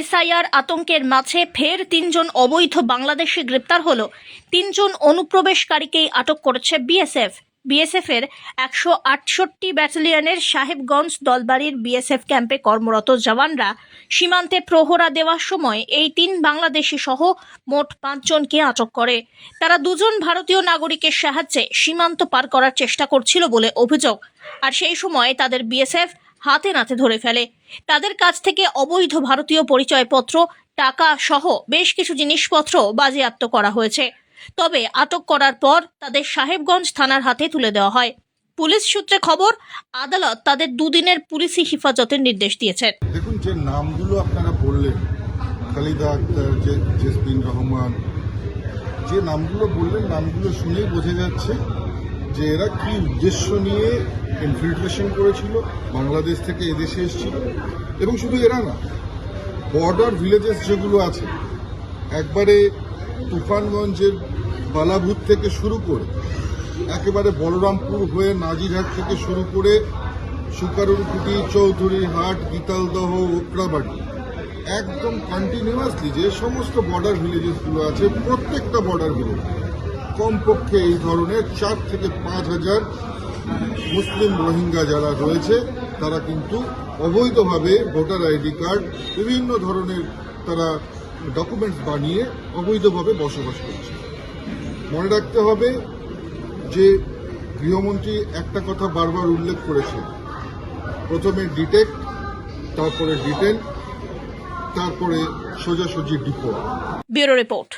SIR আতঙ্কের মাঝে ফের তিনজন অবৈধ বাংলাদেশি গ্রেপ্তার হল। তিনজন অনুপ্রবেশকারীকেই আটক করেছে বিএসএফ। বিএসএফ এর একশো আটষট্টি ব্যাটালিয়নের সাহেবগঞ্জ দলবাড়ির বিএসএফ ক্যাম্পে কর্মরত জওয়ানরা সীমান্তে প্রহরা দেওয়ার সময় এই তিন বাংলাদেশি সহ মোট পাঁচজনকে আটক করে। তারা দুজন ভারতীয় নাগরিকের সাহায্যে সীমান্ত পার করার চেষ্টা করছিল বলে অভিযোগ। আর সেই সময় তাদের বিএসএফ হাতে নাতে ধরে ফেলে। তাদের কাছ থেকে অবৈধ ভারতীয় পরিচয়পত্র, টাকা সহ বেশ কিছু জিনিসপত্র বাজেয়াপ্ত করা হয়েছে। তবে আটক করার পর তাদের সাহেবগঞ্জ থানার হাতে তুলে দেওয়া হয়। পুলিশ সূত্রে খবর, আদালত তাদের দুদিনের পুলিশি হেফাজতের নির্দেশ দিয়েছেন দেখুন, যে নামগুলো আপনারা বললেন, খালিদা আক্তার যে জেসমিন রহমান, যে নামগুলো বললেন, নামগুলো শুনেই বোঝা যাচ্ছে যে এরা কি উদ্দেশ্য নিয়ে ইনফিল্ট্রেশন করেছিল, বাংলাদেশ থেকে এদেশে এসেছিল। এবং শুধু এরা না বর্ডার ভিলেজেস যেগুলো আছে, একবারে তুফানগঞ্জের বালাভূত থেকে শুরু করে, একেবারে বলরামপুর হয়ে নাজিরহাট থেকে শুরু করে সুকারুরকুটি চৌধুরী হাট, গীতালদহ, ওকরাবাড়ি, একদম কন্টিনিউয়াসলি যে সমস্ত বর্ডার ভিলেজেসগুলো আছে, প্রত্যেকটা বর্ডার ভিলেজ কমপক্ষে এই ধরনের চার থেকে পাঁচ হাজার মুসলিম রোহিঙ্গা যারা রয়েছে, তারা কিন্তু অবৈধভাবে ভোটার আইডি কার্ড, বিভিন্ন ধরনের তারা ডকুমেন্টস বানিয়ে অবৈধভাবে বসবাস করছে। মনে রাখতে হবে যে গৃহমন্ত্রী একটা কথা বারবার উল্লেখ করেছে। প্রথমে ডিটেক্ট তারপরে ডিটেন তারপরে সোজাসুজি ডিপোর্ট ব্যুরো রিপোর্ট।